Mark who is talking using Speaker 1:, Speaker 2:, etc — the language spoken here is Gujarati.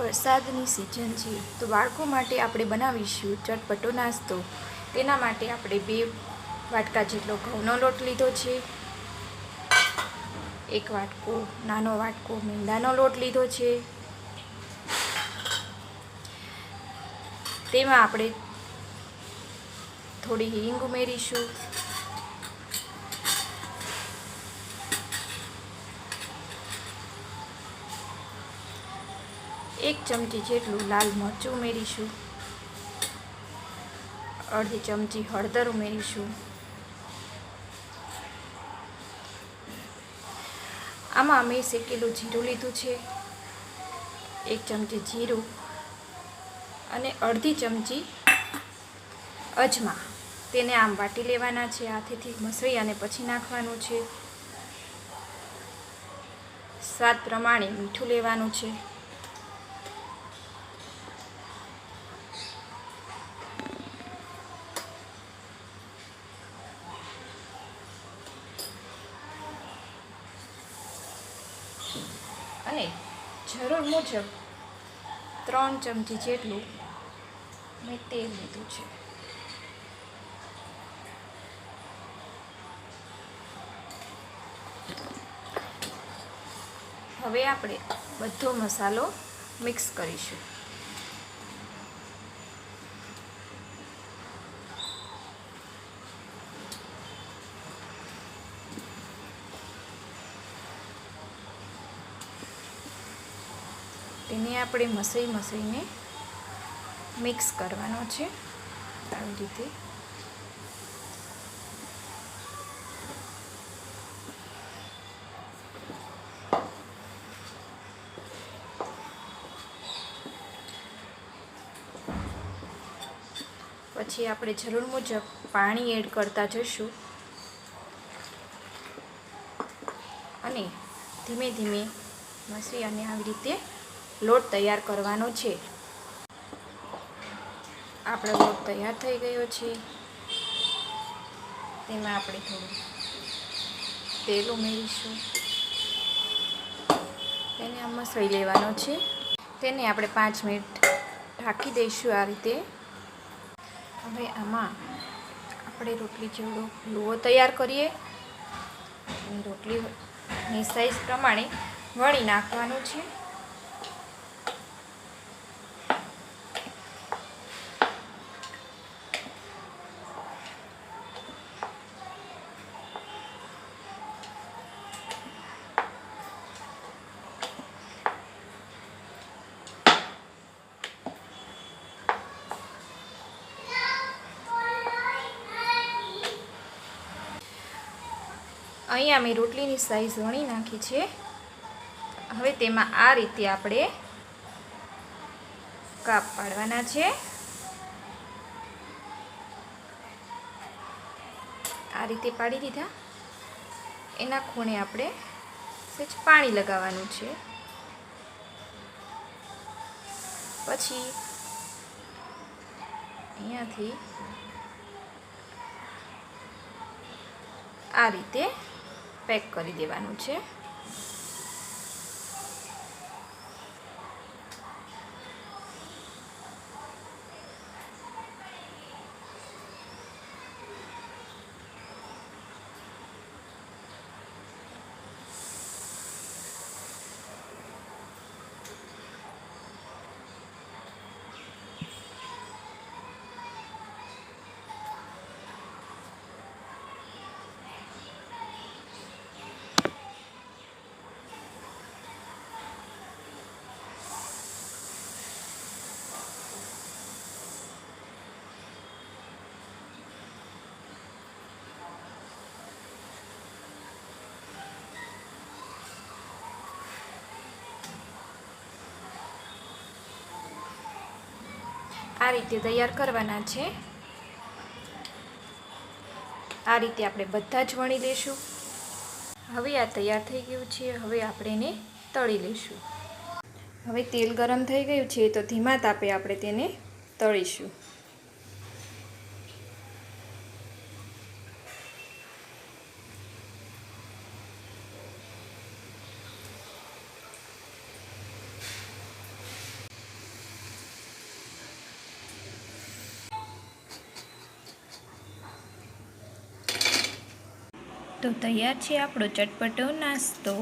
Speaker 1: વરસાદની સિઝન છે, તો બાળકો માટે આપણે બનાવીશું ચટપટો નાસ્તો. તેના માટે આપણે બે વાટકા જેટલો ઘઉંનો લોટ લીધો છે. એક વાટકો નાનો વાટકો મીંડાનો લોટ લીધો છે. તેમાં આપણે થોડી હિંગ ઉમેરીશું. એક ચમચી જેટલું લાલ મરચું ઉમેરીશું. અડધી ચમચી હળદર ઉમેરીશું. આમાં અમે શેકેલું જીરું લીધું છે, એક ચમચી જીરું અને અડધી ચમચી અજમા. તેને આમ વાટી લેવાના છે, હાથેથી મસળી અને પછી નાખવાનું છે. સ્વાદ પ્રમાણે મીઠું લેવાનું છે. અને જરૂર મુજબ ત્રણ ચમચી જેટલું મેં તેલ લીધું છે. હવે આપણે બધો મસાલો મિક્સ કરીશું. તેને આપણે મસાઈ મસાઈને મિક્સ કરવાનો છે આવી રીતે. પછી આપણે જરૂર મુજબ પાણી એડ કરતા જઈશું. અને ધીમે ધીમે મસી અને આવી રીતે લોટ તૈયાર કરવાનો છે. આપણો લોટ તૈયાર થઈ ગયો છે. તેમાં આપણે થોડું તેલ ઉમેરીશું. તેને આમ મસળી લેવાનો છે. તેને આપણે પાંચ મિનિટ ઢાંકી દઈશું આ રીતે. હવે આમાં આપણે રોટલી જેવડો લુઓ તૈયાર કરીએ. રોટલીની સાઈઝ પ્રમાણે વણી નાખવાનું છે. અહીંયા મેં રોટલીની સાઈઝ વણી નાખી છે. હવે તેમાં આ રીતે આપણે કાપ પાડવાના છે. આ રીતે પાડી દીધા. એના ખૂણે આપણે સહેજ પાણી લગાવવાનું છે. પછી અહીંયાથી આ રીતે પેક કરી દેવાનું છે. આ રીતે તૈયાર કરવાના છે. આ રીતે આપણે બધા જ વણી લેશું હવે આ તૈયાર થઈ ગયું છે, હવે આપણે એને તળી લઈશું. હવે તેલ ગરમ થઈ ગયું છે, તો ધીમા તાપે આપણે તેને તળીશું. તો તૈયાર છે આપણો ચટપટો નાસ્તો.